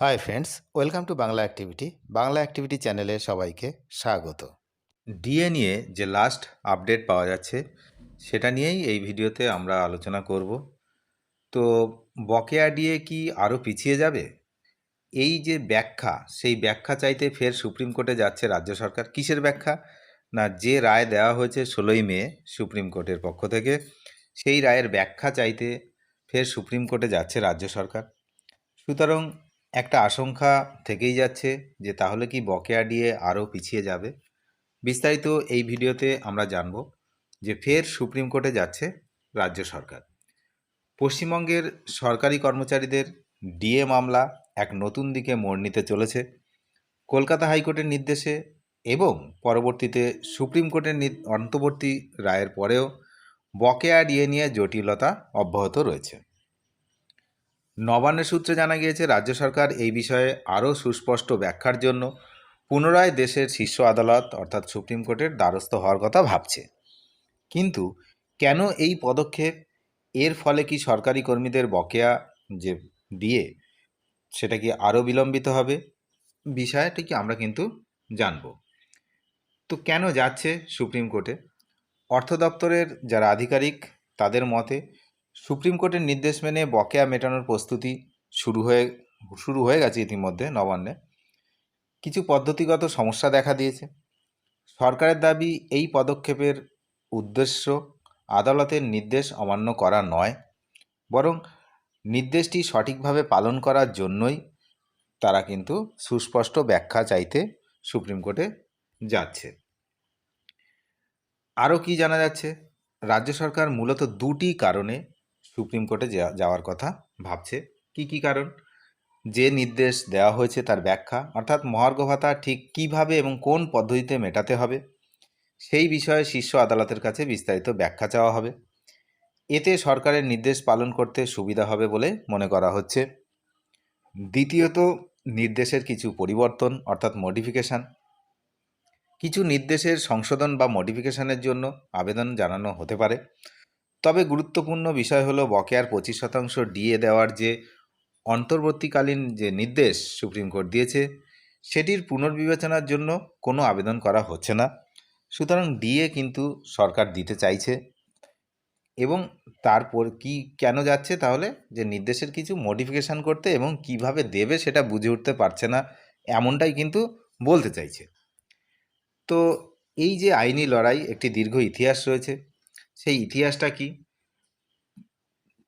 Hi friends welcome to Bangla activity Bangla activity চ্যানেলে সবাইকে স্বাগত। ডিএ নিয়ে যে লাস্ট আপডেট পাওয়া যাচ্ছে, সেটা নিয়েই এই ভিডিওতে আমরা আলোচনা করব। তো বকেয়া ডিএ কি আরও পিছিয়ে যাবে? এই যে ব্যাখ্যা, সেই ব্যাখ্যা চাইতে ফের সুপ্রিম কোর্টে যাচ্ছে রাজ্য সরকার। কিসের ব্যাখ্যা? না, যে রায় দেওয়া হয়েছে ষোলোই মে সুপ্রিম কোর্টের পক্ষ থেকে, সেই রায়ের ব্যাখ্যা চাইতে ফের সুপ্রিম কোর্টে যাচ্ছে রাজ্য সরকার। সুতরাং একটা আশঙ্কা থেকেই যাচ্ছে যে তাহলে কি বকেয়া ডিএ আরও পিছিয়ে যাবে? বিস্তারিত এই ভিডিওতে আমরা জানব যে ফের সুপ্রিম কোর্টে যাচ্ছে রাজ্য সরকার। পশ্চিমবঙ্গের সরকারি কর্মচারীদের ডিএ মামলা এক নতুন দিকে মোড় নিতে চলেছে। কলকাতা হাইকোর্টের নির্দেশে এবং পরবর্তীতে সুপ্রিম কোর্টের অন্তর্বর্তী রায়ের পরেও বকেয়া ডিএ নিয়ে জটিলতা অব্যাহত রয়েছে। নবান্নের সূত্রে জানা গিয়েছে, রাজ্য সরকার এই বিষয়ে আরও সুস্পষ্ট ব্যাখ্যার জন্য পুনরায় দেশের শীর্ষ আদালত, অর্থাৎ সুপ্রিম কোর্টের দ্বারস্থ হওয়ার কথা ভাবছে। কিন্তু কেন এই পদক্ষেপ? এর ফলে কি সরকারি কর্মীদের বকেয়া যে দিয়ে সেটা কি আরও বিলম্বিত হবে? বিষয়টি কি আমরা কিন্তু জানব। তো কেন যাচ্ছে সুপ্রিম কোর্টে? অর্থ দপ্তরের যারা আধিকারিক, তাদের মতে সুপ্রিম কোর্টের নির্দেশ মেনে বকেয়া মেটানোর প্রস্তুতি শুরু হয়ে শুরু হয়ে গেছে ইতিমধ্যে নবান্নে। কিছু পদ্ধতিগত সমস্যা দেখা দিয়েছে। সরকারের দাবি, এই পদক্ষেপের উদ্দেশ্য আদালতের নির্দেশ অমান্য করা নয়, বরং নির্দেশটি সঠিকভাবে পালন করার জন্যই তারা কিন্তু সুস্পষ্ট ব্যাখ্যা চাইতে সুপ্রিম কোর্টে যাচ্ছে। আরও কি জানা যাচ্ছে? রাজ্য সরকার মূলত দুটি কারণে সুপ্রিম কোর্টে যাওয়ার কথা ভাবছে। কি কি কারণ? যে নির্দেশ দেওয়া হয়েছে তার ব্যাখ্যা, অর্থাৎ মহার্ঘ ভাতা ঠিক কীভাবে এবং কোন পদ্ধতিতে মেটাতে হবে, সেই বিষয়ে শীর্ষ আদালতের কাছে বিস্তারিত ব্যাখ্যা চাওয়া হবে। এতে সরকারের নির্দেশ পালন করতে সুবিধা হবে বলে মনে করা হচ্ছে। দ্বিতীয়ত, নির্দেশের কিছু পরিবর্তন, অর্থাৎ মডিফিকেশান কিছু নির্দেশের সংশোধন বা মডিফিকেশানের জন্য আবেদন জানানো হতে পারে। তবে গুরুত্বপূর্ণ বিষয় হলো বকেয়ার পঁচিশ শতাংশ ডিএ দেওয়ার যে অন্তর্বর্তীকালীন যে নির্দেশ সুপ্রিম কোর্ট দিয়েছে, সেটির পুনর্বিবেচনার জন্য কোনো আবেদন করা হচ্ছে না। সুতরাং ডিএ কিন্তু সরকার দিতে চাইছে। এবং তারপর কি কেন যাচ্ছে তাহলে? যে নির্দেশের কিছু মডিফিকেশান করতে এবং কীভাবে দেবে সেটা বুঝে উঠতে পারছে না, এমনটাই কিন্তু বলতে চাইছে। তো এই যে আইনি লড়াই, একটি দীর্ঘ ইতিহাস রয়েছে। সেই ইতিহাসটা কি?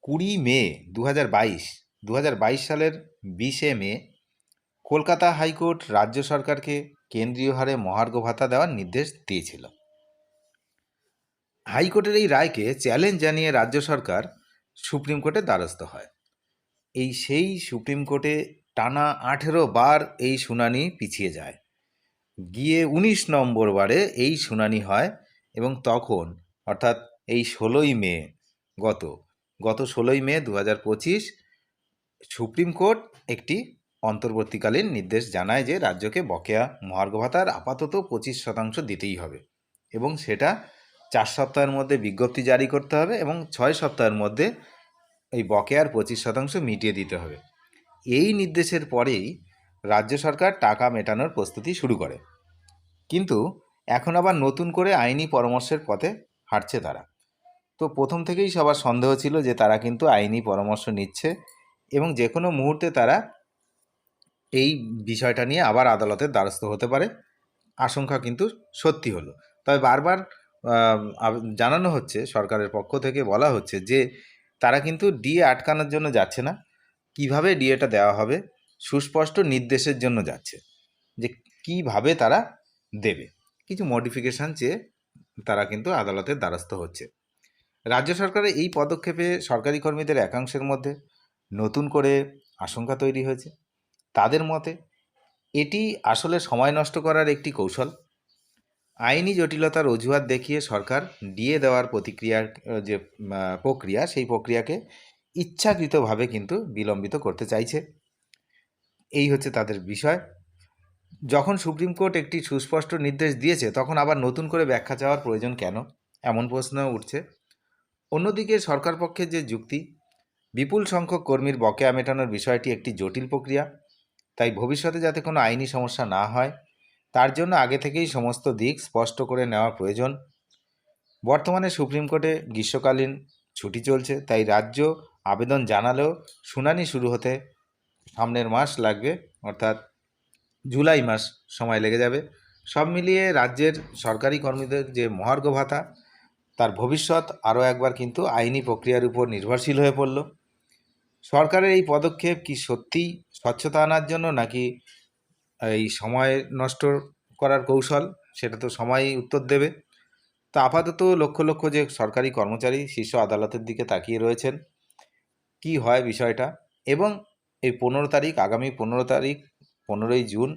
কুড়ি মে দু হাজার বাইশ দু হাজার বাইশ সালের বিশে মে কলকাতা হাইকোর্ট রাজ্য সরকারকে কেন্দ্রীয় হারে মহার্ঘ ভাতা দেওয়ার নির্দেশ দিয়েছিল। হাইকোর্টের এই রায়কে চ্যালেঞ্জ জানিয়ে রাজ্য সরকার সুপ্রিম কোর্টে দ্বারস্থ হয়। এই সেই সুপ্রিম কোর্টে টানা আঠেরো বার এই শুনানি পিছিয়ে যায়। গিয়ে উনিশ নম্বর বারে এই শুনানি হয় এবং তখন, অর্থাৎ এই ষোলোই মে গত গত ষোলোই মে দু হাজার পঁচিশ সুপ্রিম কোর্ট একটি অন্তর্বর্তীকালীন নির্দেশ জানায় যে রাজ্যকে বকেয়া মহার্ঘ ভাতার আপাতত পঁচিশ শতাংশ দিতেই হবে এবং সেটা চার সপ্তাহের মধ্যে বিজ্ঞপ্তি জারি করতে হবে এবং ছয় সপ্তাহের মধ্যে এই বকেয়ার পঁচিশ শতাংশ মিটিয়ে দিতে হবে। এই নির্দেশের পরেই রাজ্য সরকার টাকা মেটানোর প্রস্তুতি শুরু করে। কিন্তু এখন আবার নতুন করে আইনি পরামর্শের পথে হাঁটছে তারা। তো প্রথম থেকেই সবার সন্দেহ ছিল যে তারা কিন্তু আইনি পরামর্শ নিচ্ছে এবং যে কোনো মুহূর্তে তারা এই বিষয়টা নিয়ে আবার আদালতের দ্বারস্থ হতে পারে। আশঙ্কা কিন্তু সত্যি হলো। তবে বারবার জানানো হচ্ছে সরকারের পক্ষ থেকে বলা হচ্ছে যে তারা কিন্তু ডিএ আটকানোর জন্য যাচ্ছে না। কীভাবে ডিএটা দেওয়া হবে? সুস্পষ্ট নির্দেশের জন্য যাচ্ছে। যে কীভাবে তারা দেবে? কিছু মডিফিকেশান চেয়ে তারা কিন্তু আদালতের দ্বারস্থ হচ্ছে। রাজ্য সরকারের এই পদক্ষেপে সরকারি কর্মীদের একাংশের মধ্যে নতুন করে আশঙ্কা তৈরি হয়েছে। তাদের মতে, এটি আসলে সময় নষ্ট করার একটি কৌশল। আইনি জটিলতার অজুহাত দেখিয়ে সরকার ডিএ দেওয়ার প্রতিক্রিয়ার যে প্রক্রিয়া, সেই প্রক্রিয়াকে ইচ্ছাকৃতভাবে কিন্তু বিলম্বিত করতে চাইছে। এই হচ্ছে তাদের বিষয়। যখন সুপ্রিম কোর্ট একটি সুস্পষ্ট নির্দেশ দিয়েছে, তখন আবার নতুন করে ব্যাখ্যা চাওয়ার প্রয়োজন কেন? এমন প্রশ্ন উঠছে। অন্যদিকে সরকার পক্ষের যে যুক্তি, বিপুল সংখ্যক কর্মীর বকেয়া মেটানোর বিষয়টি একটি জটিল প্রক্রিয়া, তাই ভবিষ্যতে যাতে কোনো আইনি সমস্যা না হয়, তার জন্য আগে থেকেই সমস্ত দিক স্পষ্ট করে নেওয়া প্রয়োজন। বর্তমানে সুপ্রিম কোর্টে গ্রীষ্মকালীন ছুটি চলছে, তাই রাজ্য আবেদন জানালেও শুনানি শুরু হতে সামনের মাস লাগবে, অর্থাৎ জুলাই মাস সময় লেগে যাবে। সব মিলিয়ে রাজ্যের সরকারি কর্মীদের যে মহার্ঘ ভাতা তার ভবিষ্যৎ আরও একবার কিন্তু আইনি প্রক্রিয়ার উপর নির্ভরশীল হয়ে পড়ল। সরকারের এই পদক্ষেপ কি সত্যিই স্বচ্ছতা আনার জন্য নাকি এই সময় নষ্ট করার কৌশল, সেটা তো সময়ই উত্তর দেবে। তা আপাতত লক্ষ লক্ষ যে সরকারি কর্মচারী শীর্ষ আদালতের দিকে তাকিয়ে রয়েছেন, কি হয় বিষয়টা? এবং এই পনেরো তারিখ, আগামী পনেরো তারিখ, পনেরোই জুন,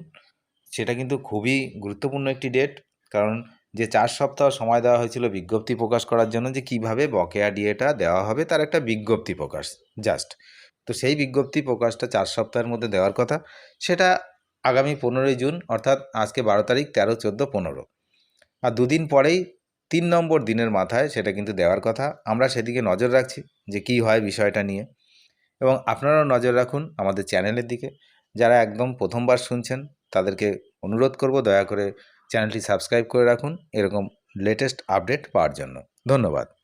সেটা কিন্তু খুবই গুরুত্বপূর্ণ একটি ডেট, কারণ যে চার সপ্তাহ সময় দেওয়া হয়েছিল বিজ্ঞপ্তি প্রকাশ করার জন্য যে কীভাবে বকেয়া ডিএটা দেওয়া হবে, তার একটা বিজ্ঞপ্তি প্রকাশ জাস্ট তো সেই বিজ্ঞপ্তি প্রকাশটা চার সপ্তাহের মধ্যে দেওয়ার কথা, সেটা আগামী পনেরোই জুন, অর্থাৎ আজকে বারো তারিখ, তেরো, চোদ্দ, পনেরো। আর দুদিন পরেই তিন নম্বর দিনের মাথায় সেটা কিন্তু দেওয়ার কথা। আমরা সেদিকে নজর রাখছি যে কী হয় বিষয়টা নিয়ে। এবং আপনারাও নজর রাখুন আমাদের চ্যানেলের দিকে। যারা একদম প্রথমবার শুনছেন, তাদেরকে অনুরোধ করব দয়া করে চ্যানেলটি সাবস্ক্রাইব করে রাখুন। এরকম লেটেস্ট আপডেট পাওয়ার জন্য। ধন্যবাদ।